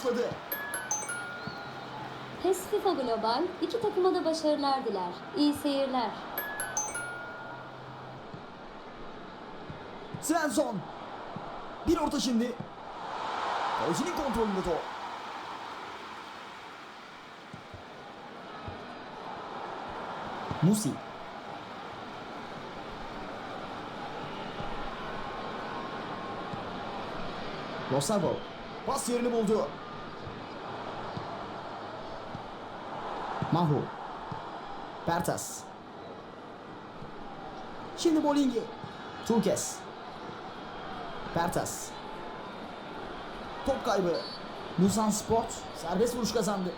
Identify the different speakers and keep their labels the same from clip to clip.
Speaker 1: başladı.
Speaker 2: PES FIFA Global iki takıma da başarılar diler. İyi seyirler.
Speaker 1: Svensson. Bir orta şimdi. Kalecinin kontrolünde top. Musi. Losavo. Pas yerini buldu. Mahu. Pertas. Şimdi Bolingi. Tulkes. Pertas. Top kaybı. Musan Sport serbest vuruş kazandı.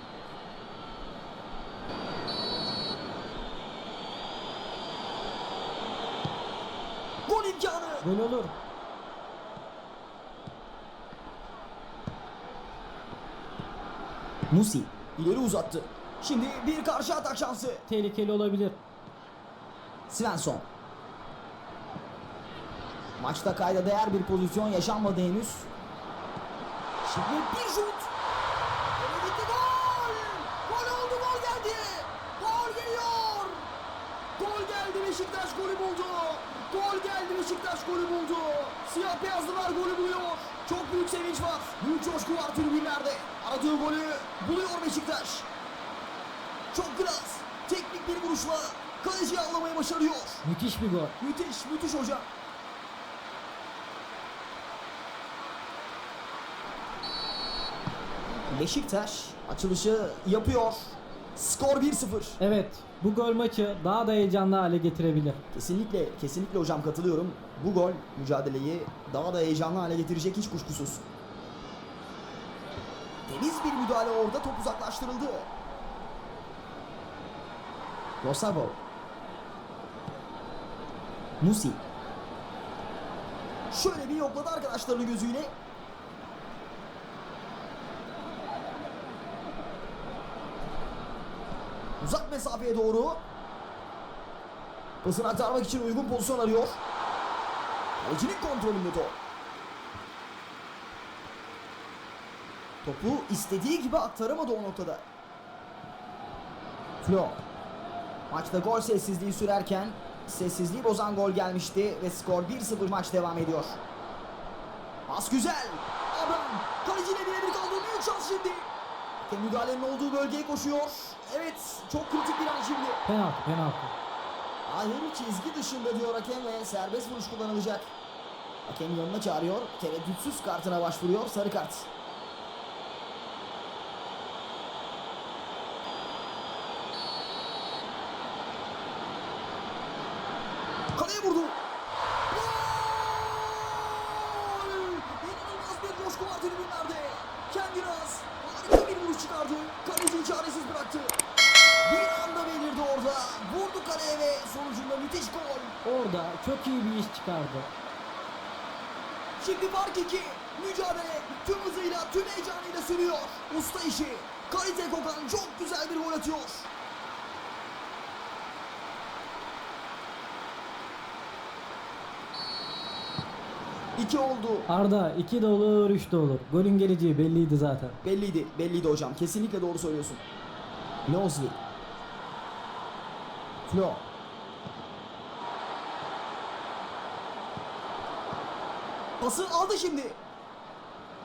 Speaker 1: Gol imkanı.
Speaker 3: Gol olur.
Speaker 1: Musi ileri uzattı. Şimdi bir karşı atak şansı.
Speaker 3: Tehlikeli olabilir.
Speaker 1: Svensson. Maçta kayda değer bir pozisyon yaşanmadı henüz. Şimdi bir şut. Gole gitti gol. Gol oldu gol geldi. Gol geliyor. Gol geldi Beşiktaş golü buldu. Gol geldi Beşiktaş golü buldu. Siyah beyazlılar golü buluyor. Çok büyük sevinç var. Büyük coşku var tribünlerde. Aradığı golü buluyor Beşiktaş. Çok klas. Teknik bir vuruşla kaleciyi avlamayı başarıyor.
Speaker 3: Müthiş bir gol.
Speaker 1: Müthiş, müthiş hocam. Beşiktaş açılışı yapıyor. Skor 1-0.
Speaker 3: Evet, bu gol maçı daha da heyecanlı hale getirebilir.
Speaker 1: Kesinlikle, kesinlikle hocam katılıyorum. Bu gol mücadeleyi daha da heyecanlı hale getirecek hiç kuşkusuz. Temiz bir müdahale orada top uzaklaştırıldı. Rosavo. Musi. Şöyle bir yokladı arkadaşlarını gözüyle. Uzak mesafeye doğru. Pasını aktarmak için uygun pozisyon arıyor. Kalecinin kontrolünde top. Topu istediği gibi aktaramadı o noktada. Flo. Maçta gol sessizliği sürerken sessizliği bozan gol gelmişti ve skor 1-0 maç devam ediyor. Pas güzel. Abraham kaleciyle birebir kaldı. Büyük şans şimdi. Hakem müdahalenin olduğu bölgeye koşuyor. Evet çok kritik bir an şimdi.
Speaker 3: Penaltı, penaltı.
Speaker 1: Hayır çizgi dışında diyor hakem ve serbest vuruş kullanılacak. Hakem yanına çağırıyor. Tereddütsüz kartına başvuruyor. Sarı kart. Kaleye vurdu. Gol! İnanılmaz bir coşku var tribünlerde. Kendine az. Harika bir vuruş çıkardı. Kaleciyi çaresiz bıraktı. Bir anda belirdi orada. Vurdu kaleye ve sonucunda müthiş gol.
Speaker 3: Orada çok iyi bir iş çıkardı.
Speaker 1: Şimdi fark iki. Mücadele tüm hızıyla, tüm heyecanıyla sürüyor. Usta işi. Kalite kokan çok güzel bir gol atıyor. İki oldu.
Speaker 3: Arda 2 de olur 3 de olur. Golün geleceği belliydi zaten.
Speaker 1: Belliydi, belliydi hocam. Kesinlikle doğru söylüyorsun. Lozli. Flo. Pası aldı şimdi.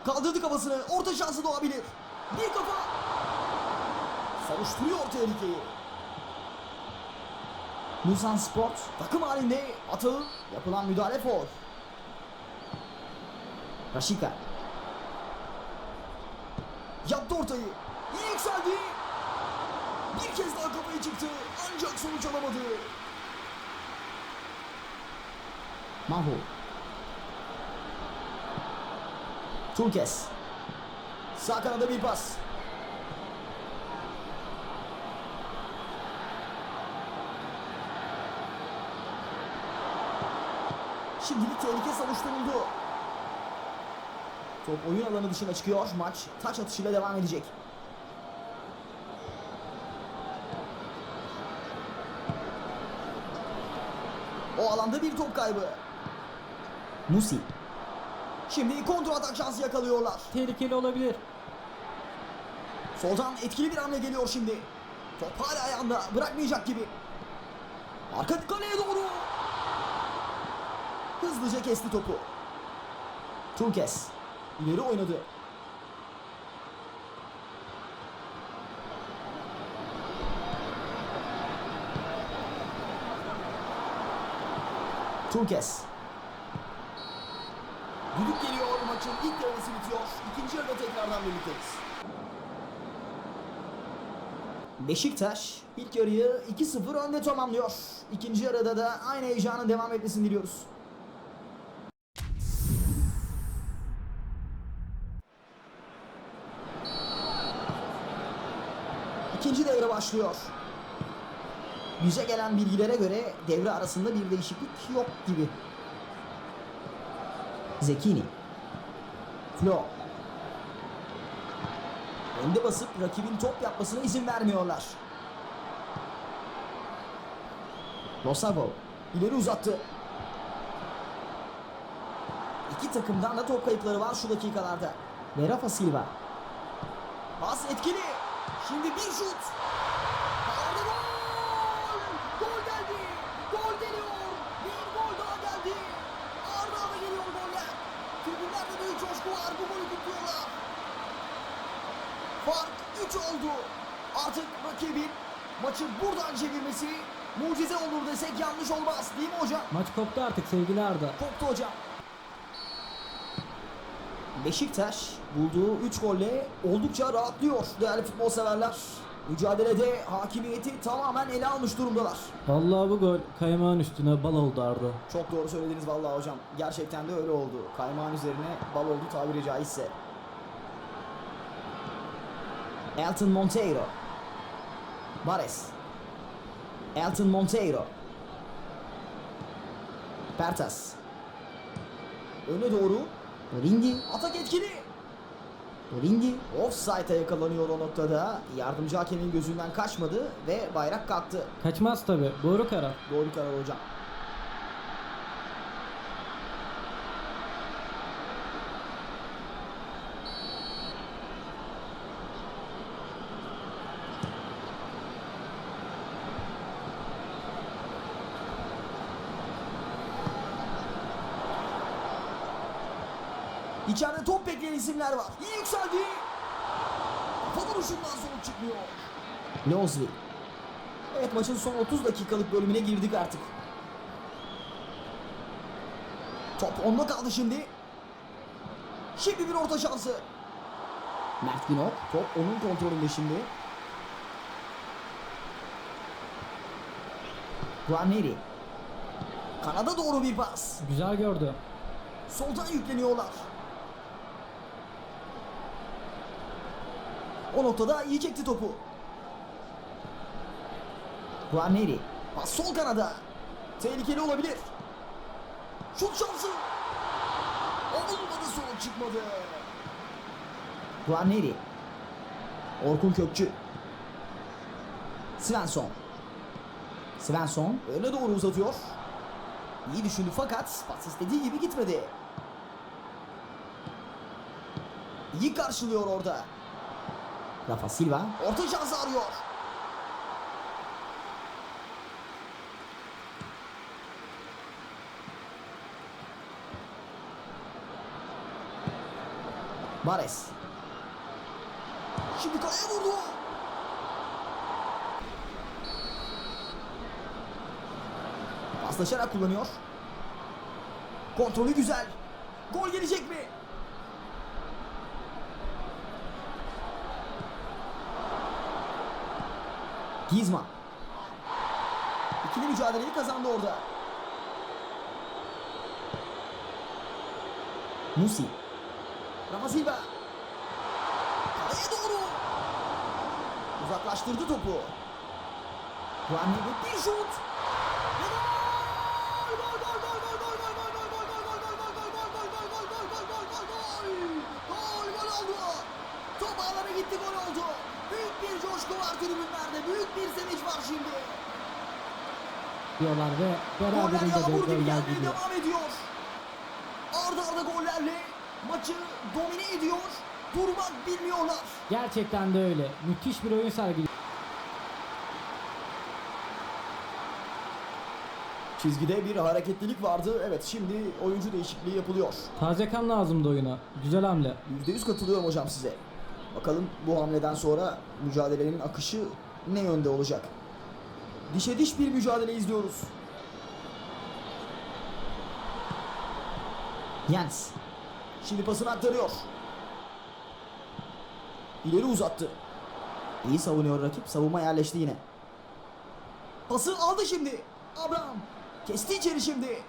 Speaker 1: Kaldırdı kafasını. Orta şansı doğabilir. Bir kafa. Savuşturuyor tehlikeyi. Musan Sport takım halinde atı yapılan müdahale for. Raşika. Yaptı ortayı. İyi yükseldi. Bir kez daha kafayı çıktı. Ancak sonuç alamadı. Mahu. Tulkes. Sağ kanada bir pas. Şimdilik tehlike savuşturuldu. Top oyun alanı dışına çıkıyor. Maç taç atışıyla devam edecek. O alanda bir top kaybı. Musi. Şimdi kontra atak şansı yakalıyorlar.
Speaker 3: Tehlikeli olabilir.
Speaker 1: Soldan etkili bir hamle geliyor şimdi. Top hala ayağında bırakmayacak gibi. Arka kaleye doğru. Hızlıca kesti topu. Turkes ileri oynadı. Turkes. Düdük geliyor maçın ilk devresi bitiyor. İkinci yarıda tekrardan birlikteyiz. Beşiktaş ilk yarıyı 2-0 önde tamamlıyor. İkinci yarıda da aynı heyecanın devam etmesini diliyoruz. İkinci devre başlıyor. Bize gelen bilgilere göre devre arasında bir değişiklik yok gibi. Zekini. Flo. Önde basıp rakibin top yapmasına izin vermiyorlar. Losago ileri uzattı. İki takımdan da top kayıpları var şu dakikalarda. Ve Rafa Silva. Pas etkili. Şimdi bir şut. Arda gol! Gol geldi. Gol geliyor. Bir gol daha geldi. Arda Arda geliyor goller. Tribünlerde büyük coşku var. Bu golü kutluyorlar. Fark 3 oldu. Artık rakibin maçı buradan çevirmesi mucize olur desek yanlış olmaz. Değil mi hocam?
Speaker 3: Maç koptu artık sevgili Arda.
Speaker 1: Koptu hocam. Beşiktaş bulduğu 3 golle oldukça rahatlıyor değerli futbol severler. Mücadelede hakimiyeti tamamen ele almış durumdalar.
Speaker 3: Vallahi bu gol kaymağın üstüne bal oldu Arda.
Speaker 1: Çok doğru söylediniz vallahi hocam. Gerçekten de öyle oldu. Kaymağın üzerine bal oldu tabiri caizse. Elton Monteiro. Mares. Elton Monteiro. Pertas. Öne doğru. Dorindi. Atak etkili. Dorindi offside'a yakalanıyor o noktada. Yardımcı hakemin gözünden kaçmadı ve bayrak kalktı.
Speaker 3: Kaçmaz tabi. Doğru karar.
Speaker 1: Doğru karar hocam. İçeride top bekleyen isimler var. İyi yükseldi. Kafa vuruşundan sonuç çıkmıyor. Lozvi. Evet maçın son 30 dakikalık bölümüne girdik artık. Top onda kaldı şimdi. Şimdi bir orta şansı. Mert Günok. Top onun kontrolünde şimdi. Guarneri. Kanada doğru bir pas.
Speaker 3: Güzel gördü.
Speaker 1: Soldan yükleniyorlar. O noktada iyi çekti topu. Guarneri. Pas sol kanada. Tehlikeli olabilir. Şut şansı. Olmadı sonuç çıkmadı. Guarneri. Orkun Kökçü. Svensson. Svensson öne doğru uzatıyor. İyi düşündü fakat pas istediği gibi gitmedi. İyi karşılıyor orada. Rafa Silva orta şansı arıyor. Mares. Şimdi kaleye vurdu. Paslaşarak kullanıyor. Kontrolü güzel. Gol gelecek mi? Gizma. İkili mücadeleyi kazandı orada. Musi. Rafa Silva. Kaleye doğru. Uzaklaştırdı topu. Juan bir şut. Top ağlara gitti gol oldu. Büyük bir coşku var tribünlerde. Bir sevinç var şimdi.
Speaker 3: Diyorlar ve beraberinde de goller gidiyor.
Speaker 1: devam ediyor. Arda arda gollerle maçı domine ediyor. Durmak bilmiyorlar.
Speaker 3: Gerçekten de öyle. Müthiş bir oyun sergiliyor.
Speaker 1: Çizgide bir hareketlilik vardı. Evet şimdi oyuncu değişikliği yapılıyor.
Speaker 3: Taze kan lazımdı oyuna. Güzel hamle.
Speaker 1: %100 katılıyorum hocam size. Bakalım bu hamleden sonra mücadelenin akışı ne yönde olacak? Dişe diş bir mücadele izliyoruz. Jens. Şimdi pasını aktarıyor. İleri uzattı. İyi savunuyor rakip. Savunma yerleşti yine. Pası aldı şimdi. Abraham. Kesti içeri şimdi.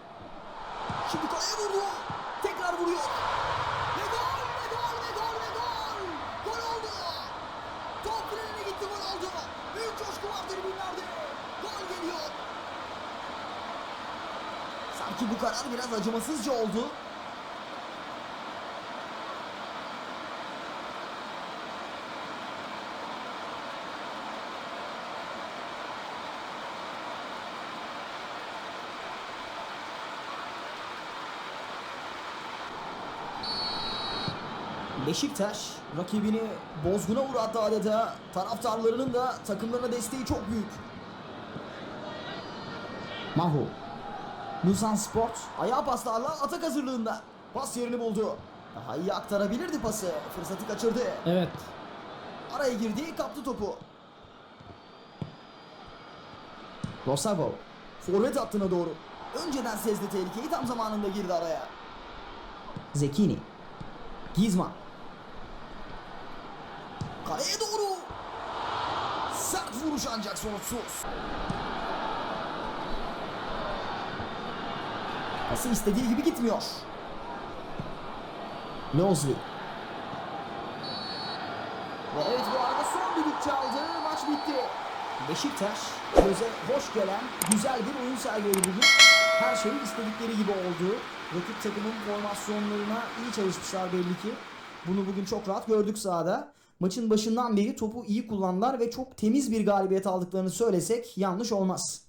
Speaker 1: Şimdi kaleye vurdu. Tekrar vuruyor. Ve gol, ve gol, ve gol, ve gol. Gol oldu. Top direğine gitti gol oldu. Büyük coşku var tribünlerde. Gol geliyor. Sanki bu karar biraz acımasızca oldu. Beşiktaş rakibini bozguna uğrattı adeta. Taraftarlarının da takımlarına desteği çok büyük. Mahu. Nusan Sport ayağı paslarla atak hazırlığında. Pas yerini buldu. Daha iyi aktarabilirdi pası. Fırsatı kaçırdı.
Speaker 3: Evet.
Speaker 1: Araya girdi, kaptı topu. Rosavo. Forvet hattına doğru. Önceden sezdi tehlikeyi tam zamanında girdi araya. Zekini. Gizman. Kaleye doğru. Sert vuruş ancak sonuçsuz. Pası istediği gibi gitmiyor. Lozli. Ve evet bu arada son düdük çaldı. Maç bitti. Beşiktaş göze hoş gelen güzel bir oyun sergiledi bugün. Her şey istedikleri gibi oldu. Rakip takımın formasyonlarına iyi çalışmışlar belli ki. Bunu bugün çok rahat gördük sahada. Maçın başından beri topu iyi kullandılar ve çok temiz bir galibiyet aldıklarını söylesek yanlış olmaz.